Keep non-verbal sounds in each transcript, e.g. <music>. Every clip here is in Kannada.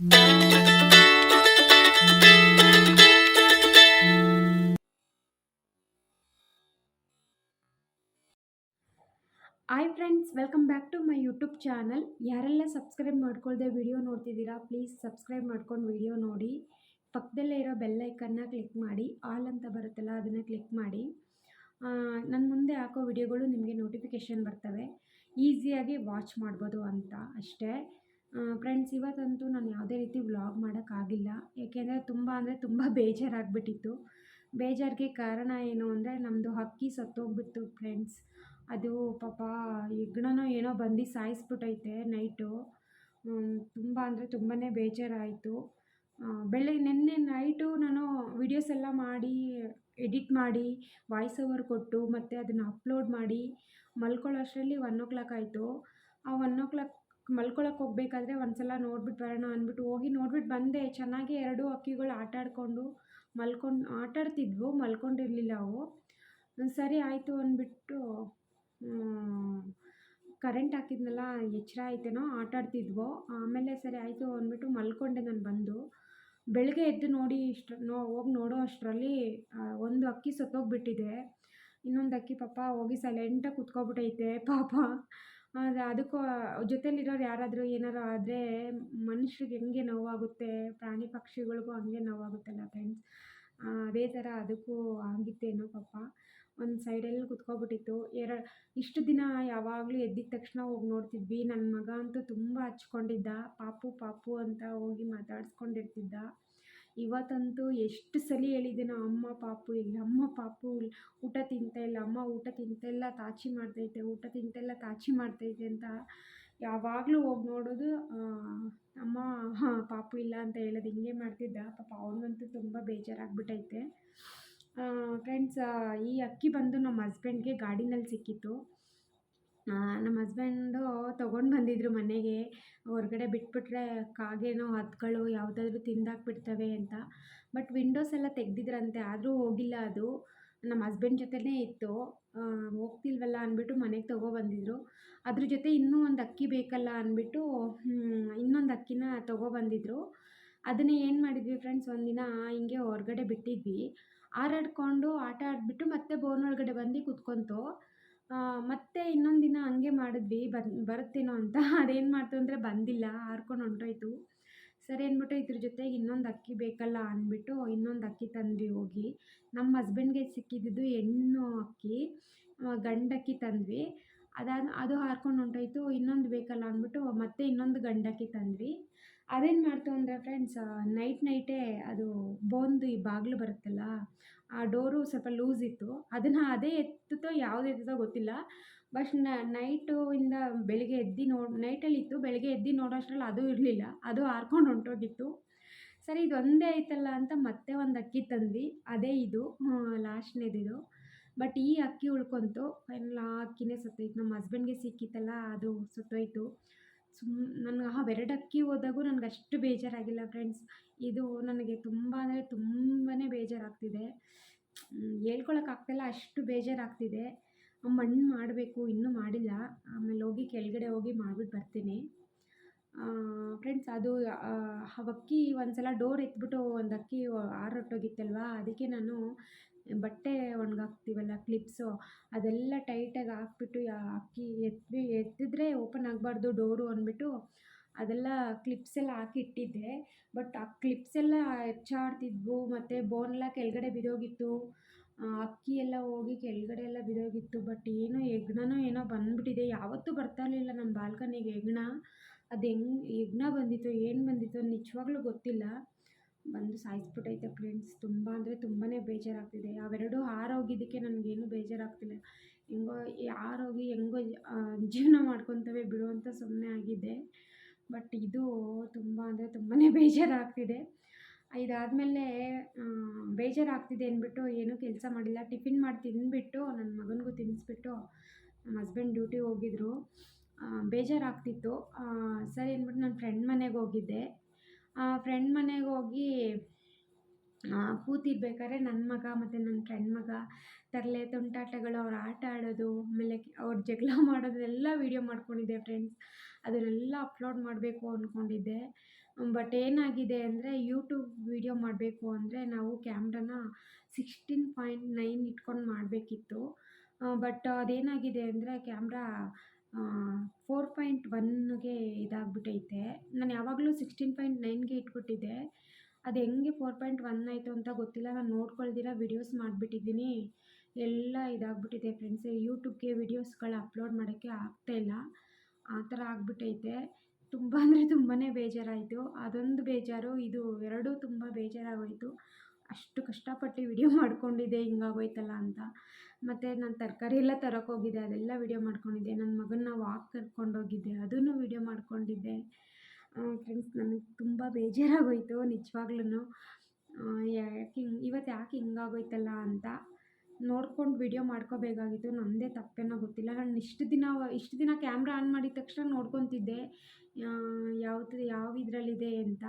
Hi friends welcome back to my YouTube channel ಯಾರೆಲ್ಲ ಸಬ್ಸ್ಕ್ರೈಬ್ ಮಾಡ್ಕೊಳ್ದೆ ವಿಡಿಯೋ ನೋಡ್ತಿದ್ದೀರಾ ಪ್ಲೀಸ್ ಸಬ್ಸ್ಕ್ರೈಬ್ ಮಾಡ್ಕೊಂಡು ವಿಡಿಯೋ ನೋಡಿ. ಪಕ್ಕದಲ್ಲೇ ಇರೋ ಬೆಲ್ಲೈಕನ್ನ ಕ್ಲಿಕ್ ಮಾಡಿ ಆಲ್ ಅಂತ ಬರುತ್ತಲ್ಲ ಅದನ್ನು ಕ್ಲಿಕ್ ಮಾಡಿ. ನನ್ನ ಮುಂದೆ ಹಾಕೋ ವಿಡಿಯೋಗಳು ನಿಮಗೆ ನೋಟಿಫಿಕೇಷನ್ ಬರ್ತವೆ. ಈಸಿಯಾಗಿ ವಾಚ್ ಮಾಡ್ಬೋದು ಅಂತ ಅಷ್ಟೇ. ಫ್ರೆಂಡ್ಸ್ ಇವತ್ತಂತೂ ನಾನು ಯಾವುದೇ ರೀತಿ ವ್ಲಾಗ್ ಮಾಡೋಕ್ಕಾಗಿಲ್ಲ ಏಕೆಂದರೆ ತುಂಬ ಅಂದರೆ ತುಂಬ <laughs> ಬೇಜಾರಾಗ್ಬಿಟ್ಟಿತ್ತು. ಬೇಜಾರಿಗೆ ಕಾರಣ ಏನು ಅಂದರೆ ನಮ್ಮದು ಹಕ್ಕಿ ಸತ್ತೋಗ್ಬಿಡ್ತು ಫ್ರೆಂಡ್ಸ್ ಅದು ಪಾಪ ಹೆಗ್ಣನೋ ಏನೋ ಬಂದು ಸಾಯಿಸ್ಬಿಟ್ಟೈತೆ ನೈಟು ತುಂಬ ಅಂದರೆ ತುಂಬಾ ಬೇಜಾರಾಯಿತು. ಬೆಳಗ್ಗೆ ನಿನ್ನೆ ನೈಟು ನಾನು ವಿಡಿಯೋಸ್ ಎಲ್ಲ ಮಾಡಿ ಎಡಿಟ್ ಮಾಡಿ ವಾಯ್ಸ್ ಓವರ್ ಕೊಟ್ಟು ಮತ್ತು ಅದನ್ನು ಅಪ್ಲೋಡ್ ಮಾಡಿ ಮಲ್ಕೊಳ್ಳೋ ಅಷ್ಟರಲ್ಲಿ ಒನ್ ಓ ಕ್ಲಾಕ್ ಆಯಿತು. ಆ ಒನ್ ಓ ಕ್ಲಾಕ್ ಮಲ್ಕೊಳಕ್ಕೆ ಹೋಗ್ಬೇಕಾದ್ರೆ ಒಂದ್ಸಲ ನೋಡ್ಬಿಟ್ಟು ಬರೋಣ ಅಂದ್ಬಿಟ್ಟು ಹೋಗಿ ನೋಡ್ಬಿಟ್ಟು ಬಂದೆ. ಚೆನ್ನಾಗಿ ಎರಡು ಹಕ್ಕಿಗಳು ಆಟ ಆಡಿಕೊಂಡು ಮಲ್ಕೊಂಡು, ಆಟಾಡ್ತಿದ್ವು, ಮಲ್ಕೊಂಡಿರಲಿಲ್ಲ ಅವು. ಸರಿ ಆಯಿತು ಅಂದ್ಬಿಟ್ಟು ಕರೆಂಟ್ ಹಾಕಿದ್ನಲ್ಲ, ಎಚ್ಚರ ಆಯ್ತೇನೋ ಆಟಾಡ್ತಿದ್ವು. ಆಮೇಲೆ ಸರಿ ಆಯಿತು ಅಂದ್ಬಿಟ್ಟು ಮಲ್ಕೊಂಡೆ ನಾನು ಬಂದು. ಬೆಳಗ್ಗೆ ಎದ್ದು ನೋಡಿ ಇಷ್ಟ ನೋ, ಹೋಗಿ ನೋಡೋ ಅಷ್ಟರಲ್ಲಿ ಒಂದು ಅಕ್ಕಿ ಸತ್ತೋಗ್ಬಿಟ್ಟಿದೆ. ಇನ್ನೊಂದು ಅಕ್ಕಿ ಪಾಪ ಹೋಗಿ ಸೈಲೆಂಟಾಗಿ ಕುತ್ಕೊಬಿಟ್ಟೈತೆ ಪಾಪ. ಅದಕ್ಕೂ, ಜೊತೆಲಿರೋರು ಯಾರಾದರೂ ಏನಾರು ಆದರೆ ಮನುಷ್ಯರಿಗೆ ಹೆಂಗೆ ನೋವಾಗುತ್ತೆ, ಪ್ರಾಣಿ ಪಕ್ಷಿಗಳಿಗೂ ಹಂಗೆ ನೋವಾಗುತ್ತಲ್ಲ ಫ್ರೆಂಡ್ಸ್ ಅದೇ ಥರ ಅದಕ್ಕೂ ಆಗಿತ್ತೇನೋ ಪಾಪ. ಒಂದು ಸೈಡಲ್ಲಿ ಕುತ್ಕೊಬಿಟ್ಟಿತ್ತು. ಎರ ಇಷ್ಟು ದಿನ ಯಾವಾಗಲೂ ಎದ್ದಿದ ತಕ್ಷಣ ಹೋಗಿ ನೋಡ್ತಿದ್ವಿ. ನನ್ನ ಮಗ ಅಂತೂ ತುಂಬ ಹಚ್ಕೊಂಡಿದ್ದ. ಪಾಪು ಪಾಪು ಅಂತ ಹೋಗಿ ಮಾತಾಡ್ಸ್ಕೊಂಡಿರ್ತಿದ್ದ. ಇವತ್ತಂತೂ ಎಷ್ಟು ಸಲ ಹೇಳಿದ್ದೀನೋ ಅಮ್ಮ ಪಾಪು ಇಲ್ಲ, ಅಮ್ಮ ಪಾಪು ಊಟ ತಿಂತಾ ಇಲ್ಲ, ಅಮ್ಮ ಊಟ ತಿಂತೆಲ್ಲ ತಾಚಿ ಮಾಡ್ತೈತೆ ಊಟ ತಿಂತೆಲ್ಲ ತಾಚಿ ಮಾಡ್ತೈತೆ ಅಂತ ಯಾವಾಗಲೂ ಹೋಗಿ ನೋಡೋದು ಅಮ್ಮ ಹಾಂ ಪಾಪು ಇಲ್ಲ ಅಂತ ಹೇಳೋದು ಹಿಂಗೆ ಮಾಡ್ತಿದ್ದ, ಪಾಪ ಅವನಿಗಂತೂ ತುಂಬ ಬೇಜಾರಾಗ್ಬಿಟ್ಟೈತೆ ಫ್ರೆಂಡ್ಸ್ ಈ ಅಕ್ಕಿ ಬಂದು ನಮ್ಮ ಹಸ್ಬೆಂಡ್ಗೆ ಗಾಡಿನಲ್ಲಿ ಸಿಕ್ಕಿತ್ತು. ನಮ್ಮ ಹಸ್ಬೆಂಡು ತೊಗೊಂಡು ಬಂದಿದ್ದರು ಮನೆಗೆ. ಹೊರ್ಗಡೆ ಬಿಟ್ಬಿಟ್ರೆ ಕಾಗೆನೋ ಹದ್ಗಳು ಯಾವುದಾದ್ರೂ ತಿಂದಾಕ್ಬಿಡ್ತವೆ ಅಂತ. ಬಟ್ ವಿಂಡೋಸ್ ಎಲ್ಲ ತೆಗ್ದಿದ್ರಂತೆ, ಆದರೂ ಹೋಗಿಲ್ಲ ಅದು. ನಮ್ಮ ಹಸ್ಬೆಂಡ್ ಜೊತೆನೇ ಇತ್ತು. ಹೋಗ್ತಿಲ್ವಲ್ಲ ಅಂದ್ಬಿಟ್ಟು ಮನೆಗೆ ತೊಗೊಬಂದಿದ್ರು ಅದ್ರ ಜೊತೆ ಇನ್ನೂ ಒಂದು ಅಕ್ಕಿ ಬೇಕಲ್ಲ ಅಂದ್ಬಿಟ್ಟು ಇನ್ನೊಂದು ಅಕ್ಕಿನ ತೊಗೊಬಂದಿದ್ರು ಅದನ್ನೇ ಏನು ಮಾಡಿದ್ವಿ ಫ್ರೆಂಡ್ಸ್ ಒಂದಿನ ಹಿಂಗೆ ಹೊರಗಡೆ ಬಿಟ್ಟಿದ್ವಿ. ಆರಾಡ್ಕೊಂಡು ಆಟ ಆಡಿಬಿಟ್ಟು ಮತ್ತೆ ಬೋನ್ ಒಳಗಡೆ ಬಂದು ಕುತ್ಕೊಂತು. ಮತ್ತೆ ಇನ್ನೊಂದು ದಿನ ಹಂಗೆ ಮಾಡಿದ್ವಿ ಬನ್ ಬರುತ್ತೇನೋ ಅಂತ. <laughs> ಅದೇನು ಮಾಡ್ತು ಅಂದರೆ ಬಂದಿಲ್ಲ ಹಾರ್ಕೊಂಡು ಹೊಂಟೋಯ್ತು. ಸರಿ ಅಂದ್ಬಿಟ್ಟು ಇದ್ರ ಜೊತೆಗೆ ಇನ್ನೊಂದು ಅಕ್ಕಿ ಬೇಕಲ್ಲ ಅಂದ್ಬಿಟ್ಟು ಇನ್ನೊಂದು ಅಕ್ಕಿ ತಂದ್ವಿ ಹೋಗಿ. ನಮ್ಮ ಹಸ್ಬೆಂಡ್ಗೆ ಸಿಕ್ಕಿದ್ದು ಹೆಣ್ಣು ಅಕ್ಕಿ ಗಂಡಕ್ಕಿ ತಂದ್ವಿ. ಅದಾದ, ಅದು ಹಾರ್ಕೊಂಡು ಹೊಂಟೋಯ್ತು, ಇನ್ನೊಂದು ಬೇಕಲ್ಲ ಅಂದ್ಬಿಟ್ಟು ಮತ್ತೆ ಇನ್ನೊಂದು ಗಂಡಕ್ಕಿ ತಂದ್ವಿ. ಅದೇನು ಮಾಡ್ತು ಅಂದರೆ ಫ್ರೆಂಡ್ಸ್ ನೈಟ್ ನೈಟೇ ಅದು ಬೋನ್ದು ಈ ಬಾಗಿಲು ಬರುತ್ತಲ್ಲ, ಆ ಡೋರು ಸ್ವಲ್ಪ ಲೂಸ್ ಇತ್ತು. ಅದನ್ನು ಅದೇ ಎತ್ತುತ್ತೋ ಯಾವ್ದು ಎತ್ತುತ್ತೋ ಗೊತ್ತಿಲ್ಲ. ಬಟ್ ನೈಟು ಇಂದ ಬೆಳಿಗ್ಗೆ ಎದ್ದು ನೋಡಿ ನೈಟಲ್ಲಿತ್ತು ಬೆಳಗ್ಗೆ ಎದ್ದು ನೋಡೋ ಅಷ್ಟರಲ್ಲಿ ಅದು ಇರಲಿಲ್ಲ. ಅದು ಹಾರ್ಕೊಂಡು ಹೊಂಟೋಗಿತ್ತು. ಸರಿ ಇದೊಂದೇ ಐತಲ್ಲ ಅಂತ ಮತ್ತೆ ಒಂದು ಅಕ್ಕಿ ತಂದ್ವಿ. ಅದೇ ಇದು ಲಾಸ್ಟ್ನೇದಿದು. ಬಟ್ ಈ ಅಕ್ಕಿ ಉಳ್ಕೊಂತು. ಎಲ್ಲ ಅಕ್ಕಿನೇ ಸತ್ತೋಯ್ತು. ನಮ್ಮ ಹಸ್ಬೆಂಡ್ಗೆ ಸಿಕ್ಕಿತ್ತಲ್ಲ, ಅದು ಸತ್ತೋಯ್ತು. ಸುಮ್, ನನಗೆ ಆ ಬೆರಡಕ್ಕಿ ಹೋದಾಗೂ ನನಗೆ ಅಷ್ಟು ಬೇಜಾರಾಗಿಲ್ಲ ಫ್ರೆಂಡ್ಸ್. ಇದು ನನಗೆ ತುಂಬ ಅಂದರೆ ತುಂಬಾ ಬೇಜಾರಾಗ್ತಿದೆ. ಹೇಳ್ಕೊಳಕ್ಕಾಗ್ತಿಲ್ಲ, ಅಷ್ಟು ಬೇಜಾರಾಗ್ತಿದೆ. ಮಣ್ಣು ಮಾಡಬೇಕು, ಇನ್ನೂ ಮಾಡಿಲ್ಲ. ಆಮೇಲೆ ಹೋಗಿ ಕೆಳಗಡೆ ಹೋಗಿ ಮಾಡಿಬಿಟ್ಟು ಬರ್ತೀನಿ. ಫ್ರೆಂಡ್ಸ್, ಅದು ಅಕ್ಕಿ ಒಂದು ಸಲ ಡೋರ್ ಎತ್ಬಿಟ್ಟು ಒಂದು ಅಕ್ಕಿ ಹಾರೊಟ್ಟೋಗಿತ್ತಲ್ವಾ ಅದಕ್ಕೆ ನಾನು ಬಟ್ಟೆ ಒಣಗಾಕ್ತೀವಲ್ಲ ಕ್ಲಿಪ್ಸು ಅದೆಲ್ಲ ಟೈಟಾಗಿ ಹಾಕ್ಬಿಟ್ಟು ಅಕ್ಕಿ ಎತ್ತಿ ಎತ್ತಿದ್ರೆ ಓಪನ್ ಆಗಬಾರ್ದು ಡೋರು ಅಂದ್ಬಿಟ್ಟು ಅದೆಲ್ಲ ಕ್ಲಿಪ್ಸ್ ಎಲ್ಲ ಹಾಕಿ ಇಟ್ಟಿದ್ದೆ ಬಟ್ ಆ ಕ್ಲಿಪ್ಸ್ ಎಲ್ಲ ಹೆಚ್ಚಾಡ್ತಿದ್ವು ಮತ್ತು ಬೋನೆಲ್ಲ ಕೆಳಗಡೆ ಬಿದ್ದೋಗಿತ್ತು ಅಕ್ಕಿ ಎಲ್ಲ ಹೋಗಿ ಕೆಳಗಡೆ ಎಲ್ಲ ಬಿದ್ದೋಗಿತ್ತು ಬಟ್ ಏನೋ ಹೆಗ್ಣನೋ ಏನೋ ಬಂದುಬಿಟ್ಟಿದೆ. ಯಾವತ್ತೂ ಬರ್ತಾ ಇರಲಿಲ್ಲ ನಮ್ಮ ಬಾಲ್ಕನಿಗೆ ಹೆಗ್ಣ. ಅದು ಹೆಂಗೆ, ಹೆಗ್ಣ ಬಂದಿತ್ತು, ಏನು ಬಂದಿತ್ತು ನಿಜವಾಗ್ಲೂ ಗೊತ್ತಿಲ್ಲ. ಬಂದು ಸಾಯಿಸ್ಬಿಟ್ಟೈತೆ ಫ್ರೆಂಡ್ಸ್ ತುಂಬ ಅಂದರೆ ತುಂಬಾ ಬೇಜಾರಾಗ್ತಿದೆ. ಅವೆರಡು ಹಾರೋಗಿದ್ದಕ್ಕೆ ನನಗೇನು ಬೇಜಾರಾಗ್ತಿಲ್ಲ. ಹೆಂಗೋ ಹಾರೋಗಿ ಹೆಂಗೋ ಜೀವನ ಮಾಡ್ಕೊತವೆ ಬಿಡು ಅಂತ ಸುಮ್ಮನೆ ಆಗಿದೆ. ಬಟ್ ಇದು ತುಂಬ ಅಂದರೆ ತುಂಬಾ <laughs> ಬೇಜಾರಾಗ್ತಿದೆ. ಇದಾದಮೇಲೆ ಬೇಜಾರಾಗ್ತಿದೆ ಅಂದ್ಬಿಟ್ಟು ಏನೂ ಕೆಲಸ ಮಾಡಿಲ್ಲ. ಟಿಫಿನ್ ಮಾಡಿ ತಿಂದುಬಿಟ್ಟು ನನ್ನ ಮಗನಿಗೂ ತಿನ್ನಿಸ್ಬಿಟ್ಟು ನಮ್ಮ ಹಸ್ಬೆಂಡ್ ಡ್ಯೂಟಿಗೆ ಹೋಗಿದ್ರು. ಬೇಜಾರಾಗ್ತಿತ್ತು. ಸರಿ ಅಂದ್ಬಿಟ್ಟು ನನ್ನ ಫ್ರೆಂಡ್ ಮನೆಗೆ ಹೋಗಿದ್ದೆ. ಫ್ರೆಂಡ್ ಮನೆಗೆ ಹೋಗಿ ಕೂತಿರ್ಬೇಕಾದ್ರೆ ನನ್ನ ಮಗ ಮತ್ತು ನನ್ನ ಫ್ರೆಂಡ್ ಮಗ, ತರಲೆ ತುಂಟಾಟಗಳು, ಅವ್ರು ಆಟ ಆಡೋದು, ಆಮೇಲೆ ಅವ್ರು ಜಗಳ <laughs> ಮಾಡೋದು ಎಲ್ಲ ವೀಡಿಯೋ ಮಾಡ್ಕೊಂಡಿದ್ದೆ ಫ್ರೆಂಡ್ಸ್ ಅದನ್ನೆಲ್ಲ ಅಪ್ಲೋಡ್ ಮಾಡಬೇಕು ಅಂದ್ಕೊಂಡಿದ್ದೆ ಬಟ್ ಏನಾಗಿದೆ ಅಂದರೆ ಯೂಟ್ಯೂಬ್ ವೀಡಿಯೋ ಮಾಡಬೇಕು ಅಂದರೆ ನಾವು ಕ್ಯಾಮ್ರಾನ ಸಿಕ್ಸ್ಟೀನ್ ಪಾಯಿಂಟ್ ನೈನ್ ಇಟ್ಕೊಂಡು ಮಾಡಬೇಕಿತ್ತು. ಬಟ್ ಅದೇನಾಗಿದೆ ಅಂದರೆ ಕ್ಯಾಮ್ರಾ ಫೋರ್ ಪಾಯಿಂಟ್ ಒನ್ಗೆ ಇದಾಗ್ಬಿಟ್ಟೈತೆ ನಾನು ಯಾವಾಗಲೂ ಸಿಕ್ಸ್ಟೀನ್ ಪಾಯಿಂಟ್ ನೈನ್ಗೆ ಇಟ್ಬಿಟ್ಟಿದ್ದೆ. ಅದು ಹೆಂಗೆ ಫೋರ್ ಪಾಯಿಂಟ್ ಒನ್ ಆಯಿತು ಅಂತ ಗೊತ್ತಿಲ್ಲ. ನಾನು ನೋಡ್ಕೊಳ್ದಿರ ವಿಡಿಯೋಸ್ ಮಾಡಿಬಿಟ್ಟಿದ್ದೀನಿ. ಎಲ್ಲ ಇದಾಗ್ಬಿಟ್ಟಿದೆ ಫ್ರೆಂಡ್ಸ್ ಯೂಟ್ಯೂಬ್ಗೆ ವೀಡಿಯೋಸ್ಗಳು ಅಪ್ಲೋಡ್ ಮಾಡೋಕ್ಕೆ ಆಗ್ತಾಯಿಲ್ಲ ಆ ಥರ ಆಗ್ಬಿಟ್ಟೈತೆ ತುಂಬ ಅಂದರೆ ತುಂಬಾ ಬೇಜಾರಾಯಿತು. ಅದೊಂದು ಬೇಜಾರು, ಇದು ಎರಡೂ ತುಂಬ ಬೇಜಾರಾಗೋಯಿತು. ಅಷ್ಟು ಕಷ್ಟಪಟ್ಟು ವಿಡಿಯೋ <laughs> ಮಾಡ್ಕೊಂಡಿದ್ದೆ, ಹಿಂಗಾಗೋಯ್ತಲ್ಲ ಅಂತ. ಮತ್ತು ನಾನು ತರಕಾರಿ ಎಲ್ಲ ತರಕ್ಕೆ ಹೋಗಿದ್ದೆ, ಅದೆಲ್ಲ ವಿಡಿಯೋ ಮಾಡ್ಕೊಂಡಿದ್ದೆ. ನನ್ನ ಮಗನ್ನ ವಾಕ್ ಕರ್ಕೊಂಡೋಗಿದ್ದೆ ಅದನ್ನು ವಿಡಿಯೋ ಮಾಡ್ಕೊಂಡಿದ್ದೆ. ಫ್ರೆಂಡ್ಸ್ ನನಗೆ ತುಂಬ ಬೇಜಾರಾಗೋಯಿತು ನಿಜವಾಗ್ಲೂ ಯಾಕೆ ಹಿಂಗೆ ಇವತ್ತು ಯಾಕೆ ಹಿಂಗಾಗೋಯ್ತಲ್ಲ ಅಂತ ನೋಡ್ಕೊಂಡು ವಿಡಿಯೋ ಮಾಡ್ಕೋಬೇಕಾಗಿತ್ತು. ನಮ್ಮದೇ ತಪ್ಪೇನೋ ಗೊತ್ತಿಲ್ಲ. ನಾನು ಇಷ್ಟು ದಿನ ಇಷ್ಟು ದಿನ ಕ್ಯಾಮ್ರಾ ಆನ್ ಮಾಡಿದ ತಕ್ಷಣ ನೋಡ್ಕೊತಿದ್ದೆ. ಯಾವುದು, ಯಾವ ಇದರಲ್ಲಿದೆ ಅಂತ.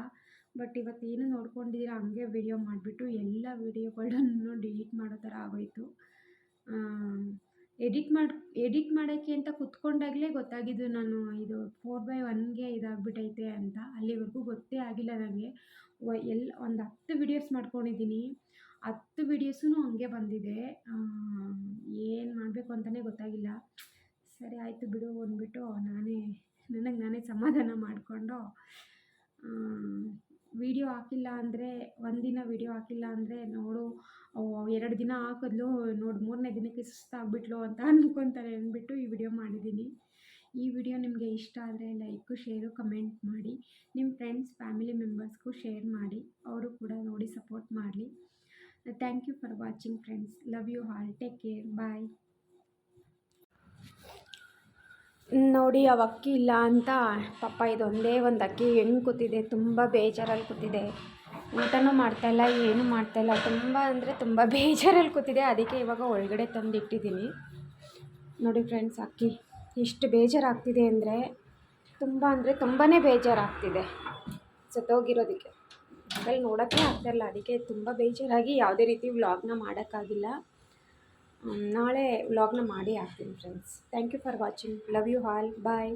ಬಟ್ ಇವತ್ತು ಏನು ನೋಡ್ಕೊಂಡಿದ್ದೀರಾ? ಹಂಗೆ ವಿಡಿಯೋ ಮಾಡಿಬಿಟ್ಟು ಎಲ್ಲ ವಿಡಿಯೋಗಳನ್ನು ಡಿಲೀಟ್ ಮಾಡೋ ಥರ ಆಗೋಯಿತು. ಎಡಿಟ್ ಮಾಡಿ ಎಡಿಟ್ ಮಾಡೋಕ್ಕೆ ಅಂತ ಕುತ್ಕೊಂಡಾಗಲೇ ಗೊತ್ತಾಗಿದ್ದು ನಾನು ಇದು ಫೋರ್ ಬೈ ಒನ್ಗೆ ಇದಾಗ್ಬಿಟ್ಟೈತೆ ಅಂತ. ಅಲ್ಲಿವರೆಗೂ ಗೊತ್ತೇ ಆಗಿಲ್ಲ ನನಗೆ. ಎಲ್ಲ ಒಂದು ಹತ್ತು ವಿಡಿಯೋಸ್ ಮಾಡ್ಕೊಂಡಿದ್ದೀನಿ. ಹತ್ತು ವಿಡಿಯೋಸೂ ಹಂಗೆ ಬಂದಿದೆ. ಏನು ಮಾಡಬೇಕು ಅಂತಲೇ ಗೊತ್ತಾಗಿಲ್ಲ. ಸರಿ, ಆಯಿತು ಬಿಡು ಅಂದ್ಬಿಟ್ಟು ನಾನೇ, ನನಗೆ ನಾನೇ ಸಮಾಧಾನ ಮಾಡಿಕೊಂಡು ವೀಡಿಯೋ ಹಾಕಿಲ್ಲ ಅಂದರೆ, ಒಂದಿನ ವಿಡಿಯೋ ಹಾಕಿಲ್ಲ ಅಂದರೆ ನೋಡು ಎರಡು ದಿನ ಹಾಕಿದ್ಲು, ನೋಡು, ಮೂರನೇ ದಿನಕ್ಕೆ ಸುಸ್ತಾಗ್ಬಿಟ್ಲು ಅಂತ <laughs> ಅಂದ್ಕೊಳ್ತಾರೆ ಅಂದ್ಬಿಟ್ಟು ಈ ವಿಡಿಯೋ ಮಾಡಿದ್ದೀನಿ. ಈ ವಿಡಿಯೋ ನಿಮಗೆ ಇಷ್ಟ ಆದರೆ ಲೈಕು, ಶೇರು, ಕಮೆಂಟ್ ಮಾಡಿ. ನಿಮ್ಮ ಫ್ರೆಂಡ್ಸ್, ಫ್ಯಾಮಿಲಿ ಮೆಂಬರ್ಸ್ಗೂ ಶೇರ್ ಮಾಡಿ. ಅವರು ಕೂಡ ನೋಡಿ ಸಪೋರ್ಟ್ ಮಾಡಲಿ. Thank you for watching friends. Love you all take care. Bye. ನೋಡಿ, ಅವು ಅಕ್ಕಿ ಇಲ್ಲ ಅಂತ. ಪಾಪ, ಇದೊಂದೇ ಒಂದು ಅಕ್ಕಿ. ಹೆಂಗೆ ಕೂತಿದೆ? ತುಂಬ ಬೇಜಾರಲ್ಲಿ ಕೂತಿದೆ. ಊಟನೂ ಮಾಡ್ತಾಯಿಲ್ಲ ಏನೂ ಮಾಡ್ತಾಯಿಲ್ಲ ತುಂಬ ಅಂದರೆ ತುಂಬ ಬೇಜಾರಲ್ಲಿ ಕೂತಿದೆ. ಅದಕ್ಕೆ ಇವಾಗ ಒಳಗಡೆ ತಂದು ಇಟ್ಟಿದ್ದೀನಿ ನೋಡಿ ಫ್ರೆಂಡ್ಸ್ ಅಕ್ಕಿ ಎಷ್ಟು ಬೇಜಾರಾಗ್ತಿದೆ ಅಂದರೆ, ತುಂಬ ಅಂದರೆ ತುಂಬಾ ಬೇಜಾರಾಗ್ತಿದೆ. ಸತ್ತೋಗಿರೋದಕ್ಕೆ. ಅದ್ರಲ್ಲಿ ನೋಡೋಕ್ಕೆ ಆಗ್ತಾಯಿಲ್ಲ ಅದಕ್ಕೆ ತುಂಬ ಬೇಜಾರಾಗಿ ಯಾವುದೇ ರೀತಿ ವ್ಲಾಗ್ನ ಮಾಡೋಕ್ಕಾಗಿಲ್ಲ. ನಾಳೆ ವ್ಲಾಗ್ನ ಮಾಡಿ ಹಾಕ್ತೀನಿ friends thank you for watching love you all bye